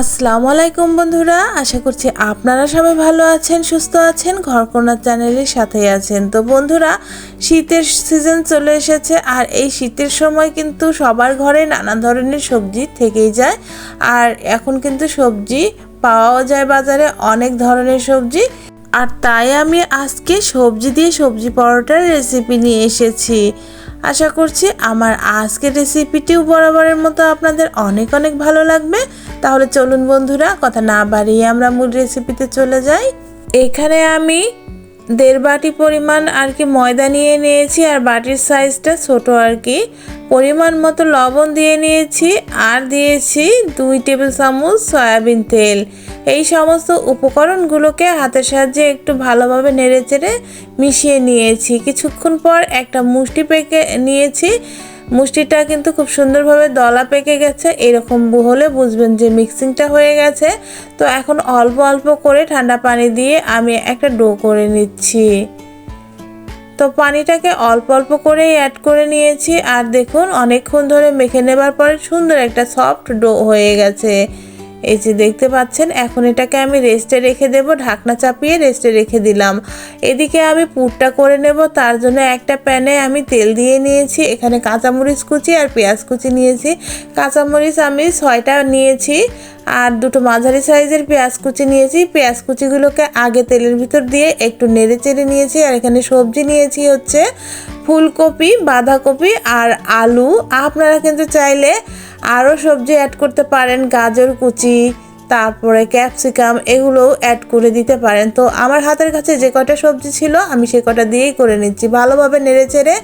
আসসালামু আলাইকুম বন্ধুরা, আশা করছি আপনারা সবাই ভালো আছেন, সুস্থ আছেন ঘরকোনা চ্যানেলের সাথেই আছেন। তো বন্ধুরা, শীতের সিজন চলে এসেছে আর এই শীতের সময় কিন্তু সবার ঘরে নানা ধরনের সবজি থেকেই যায়। আর এখন কিন্তু সবজি পাওয়াও যায় বাজারে, অনেক ধরনের সবজি। আর তাই আমি আজকে সবজি দিয়ে সবজি পরোটার রেসিপি নিয়ে এসেছি। আশা করছি আমার আজকের রেসিপিটিও বরাবরের মতো আপনাদের অনেক অনেক ভালো লাগবে। তাহলে চলুন বন্ধুরা, কথা না বাড়িয়ে আমরা মূল রেসিপিতে চলে যাই। এখানে আমি দেড় বাটি পরিমাণ আর কি ময়দা নিয়ে নিয়েছি আর বাটির সাইজটা ছোট আর কি। পরিমাণ মতো লবণ দিয়ে নিয়েছি আর দিয়েছি দুই টেবিল চামচ সয়াবিন তেল। এই সমস্ত উপকরণগুলোকে হাতের সাহায্যে একটু ভালোভাবে নেড়ে চেড়ে মিশিয়ে নিয়েছি। কিছুক্ষণ পর একটা মুষ্টি পেকে নিয়েছি। মুষ্টিটা কিন্তু খুব সুন্দরভাবে দলা পেকে গেছে। এরকম হলে বুঝবেন যে মিক্সিংটা হয়ে গেছে। তো এখন অল্প অল্প করে ঠান্ডা পানি দিয়ে আমি একটা ডো করে নিচ্ছি। তো পানিটাকে অল্প অল্প করেই অ্যাড করে নিয়েছি। আর দেখুন, অনেকক্ষণ ধরে মেখে নেবার পরে সুন্দর একটা সফট ডো হয়ে গেছে। এই যে দেখতে পাচ্ছেন, এখন এটাকে আমি রেস্টে রেখে দেব, ঢাকনা চাপিয়ে রেস্টে রেখে দিলাম। এদিকে আমি পুরটা করে নেব, তার জন্য একটা প্যানে আমি তেল দিয়ে নিয়েছি, এখানে কাঁচামরিচ কুচি আর পেঁয়াজ কুচি নিয়েছি। কাঁচামরিচ আমি ছয়টা নিয়েছি আর দুটো মাঝারি সাইজের পেঁয়াজ কুচি নিয়েছি। পেঁয়াজ কুচিগুলোকে আগে তেলের ভিতর দিয়ে একটু নেড়ে চেড়ে নিয়েছি আর এখানে সবজি নিয়েছি হচ্ছে ফুলকপি, বাঁধাকপি আর আলু। আপনারা কিন্তু চাইলে আরও সবজি অ্যাড করতে পারেন, গাজর, কুচি, তারপরে ক্যাপসিকাম এগুলোও অ্যাড করে দিতে পারেন। তো আমার হাতের কাছে যে কটা সবজি ছিল, আমি সে কটা দিয়েই করে নিচ্ছি। ভালোভাবে নেড়ে চেড়ে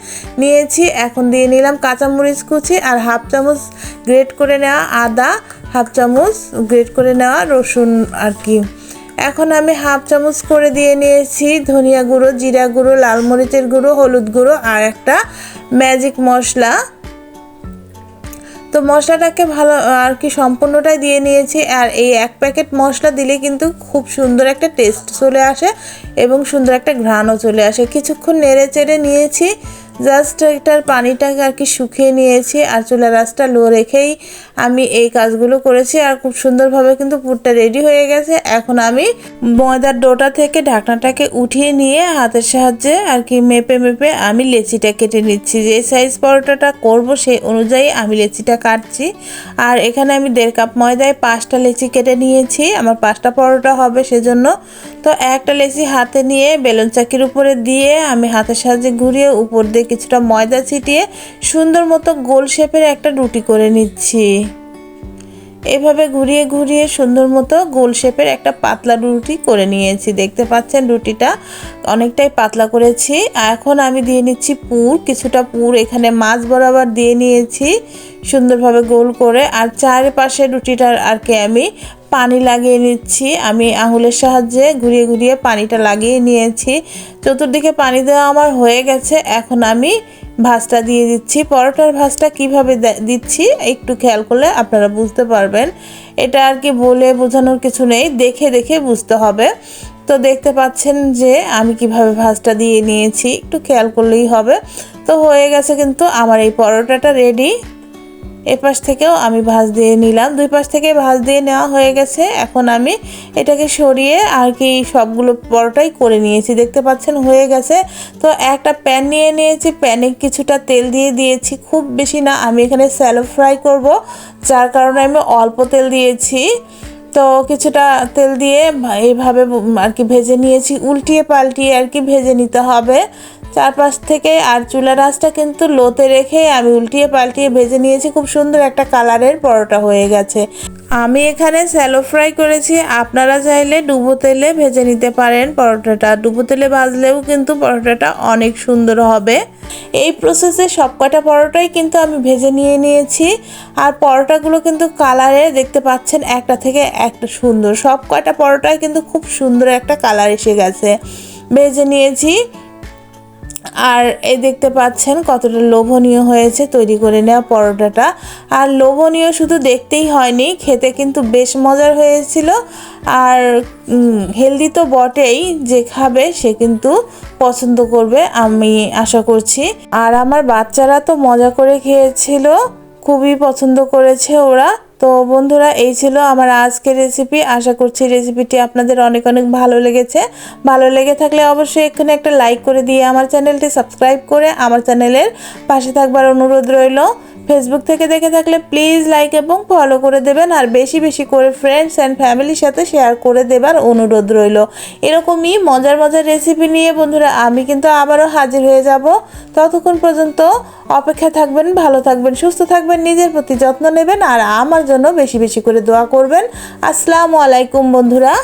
নিয়েছি, এখন দিয়ে নিলাম কাঁচামরিচ কুচি আর হাফ চামচ গ্রেট করে নেওয়া আদা, হাফ চামচ গ্রেট করে নেওয়া রসুন আর কি। এখন আমি হাফ চামচ করে দিয়ে নিয়েছি ধনিয়া গুঁড়ো, জিরা গুঁড়ো, লাল মরিচের গুঁড়ো, হলুদ গুঁড়ো আর একটা ম্যাজিক মশলা। তো মশলাটাকে ভালো, আর কি সম্পূর্ণটাই দিয়ে নিয়েছি, আর এই এক প্যাকেট মশলা দিলে কিন্তু খুব সুন্দর একটা টেস্ট চলে আসে এবং সুন্দর একটা ঘ্রাণও চলে আসে। কিছুক্ষণ নেড়ে চেড়ে নিয়েছি জাস্ট এটার পানিটাকে আর কি শুকিয়ে নিয়েছি আর চুলা রাসটা লো রেখেই আমি এই কাজগুলো করেছি আর খুব সুন্দরভাবে কিন্তু পুরটা রেডি হয়ে গেছে। এখন আমি ময়দার ডোটা থেকে ঢাকনাটাকে উঠিয়ে নিয়ে হাতের সাহায্যে আর কি মেপে মেপে আমি লেচিটা কেটে নিচ্ছি। যে সাইজ পরোটাটা করব সেই অনুযায়ী আমি লেচিটা কাটছি। আর এখানে আমি দেড় কাপ ময়দায় পাঁচটা লেচি কেটে নিয়েছি। আমার পাঁচটা পরোটা হবে সেজন্য তো একটা লেচি হাতে নিয়ে বেলুন চাকির উপরে দিয়ে আমি হাতের সাহায্যে ঘুরিয়ে উপর দিয়ে কিছুটা ময়দা ছিটিয়ে সুন্দর মতো গোল শেপের একটা রুটি করে নিচ্ছি। এভাবে ঘুরিয়ে ঘুরিয়ে সুন্দর মতো গোল শেপের একটা পাতলা রুটি করে নিয়েছি। দেখতে পাচ্ছেন রুটিটা অনেকটাই পাতলা করেছি। এখন আমি দিয়ে নিচ্ছি পুর, কিছুটা পুর এখানে মাছ বরাবর দিয়ে নিয়েছি সুন্দরভাবে গোল করে। আর চারপাশে রুটিটার আর কি আমি পানি লাগিয়ে নিচ্ছি। আমি আঙুলের সাহায্যে ঘুরিয়ে ঘুরিয়ে পানিটা লাগিয়ে নিয়েছি। চতুর্দিকে পানি দেওয়া আমার হয়ে গেছে। এখন আমি ভাজটা দিয়ে দিচ্ছি। পরোটার ভাজটা কীভাবে দিচ্ছি একটু খেয়াল করলে আপনারা বুঝতে পারবেন। এটা আর কি বলে বোঝানোর কিছু নেই। দেখে দেখে বুঝতে হবে। তো দেখতে পাচ্ছেন যে আমি কীভাবে ভাজটা দিয়ে নিয়েছি। একটু খেয়াল করলেই হবে। তো হয়ে গেছে কিন্তু আমার এই পরোটাটা রেডি। এ পাশ থেকেও আমি ভাজ দিয়ে নিলাম। দুই পাশ থেকে ভাজ দিয়ে নেওয়া হয়ে গেছে। এখন আমি এটাকে সরিয়ে আর কি সবগুলো পরোটাই করে নিয়েছি। দেখতে পাচ্ছেন, হয়ে গেছে। তো একটা প্যান নিয়ে নিয়েছি। প্যানে কিছুটা তেল দিয়ে দিয়েছি। খুব বেশি না, আমি এখানে স্যালো ফ্রাই করব, যার কারণে আমি অল্প তেল দিয়েছি। তো কিছুটা তেল দিয়ে এইভাবে আর কি ভেজে নিয়েছি। উল্টিয়ে পাল্টিয়ে আর কি ভেজে নিতে হবে। চারপাশ থেকে আর চুলার আঁচটা কিন্তু লোতে রেখে আমি উল্টিয়ে পাল্টিয়ে ভেজে নিয়েছি। খুব সুন্দর একটা কালারের পরোটা হয়ে গেছে। আমি এখানে স্যালো ফ্রাই করেছি। আপনারা চাইলে ডুবো তেলে ভেজে নিতে পারেন পরোটাটা। ডুবো তেলে ভাজলেও কিন্তু পরোটাটা অনেক সুন্দর হবে। এই প্রসেসে সবকটা পরোটাই কিন্তু আমি ভেজে নিয়ে নিয়েছি। আর পরোটাগুলো কিন্তু কালারে দেখতে পাচ্ছেন একটা থেকে একটা সুন্দর। সব কয়টা পরোটায় কিন্তু খুব সুন্দর একটা কালার এসে গেছে। ভেজে নিয়েছি। আর এই দেখতে পাচ্ছেন কতটা লোভনীয় হয়েছে তৈরি করে নেওয়া পরোটাটা। আর লোভনীয় শুধু দেখতেই হয়নি, খেতে কিন্তু বেশ মজার হয়েছিল। আর হেলদি তো বটেই, যে খাবে সে কিন্তু পছন্দ করবে, আমি আশা করছি। আর আমার বাচ্চারা তো মজা করে খেয়েছিল, খুবই পছন্দ করেছে ওরা। তো বন্ধুরা, এই ছিল আমার আজকের রেসিপি আশা করছি রেসিপিটি আপনাদের অনেক অনেক ভালো লেগেছে। ভালো লেগে থাকলে অবশ্যই এখানে একটা লাইক করে দিয়ে আমার চ্যানেলটি সাবস্ক্রাইব করে আমার চ্যানেলের পাশে থাকবার অনুরোধ রইল। ফেসবুক থেকে দেখে থাকলে প্লিজ লাইক এবং ফলো করে দেবেন। আর বেশি বেশি করে ফ্রেন্ডস অ্যান্ড ফ্যামিলির সাথে শেয়ার করে দেবার অনুরোধ রইল। এরকমই মজার মজার রেসিপি নিয়ে বন্ধুরা আমি কিন্তু আবারও হাজির হয়ে যাব। ততক্ষণ পর্যন্ত অপেক্ষা থাকবেন, ভালো থাকবেন, সুস্থ থাকবেন, নিজের প্রতি যত্ন নেবেন আর আমার জন্য বেশি বেশি করে দোয়া করবেন। আসসালামু আলাইকুম বন্ধুরা।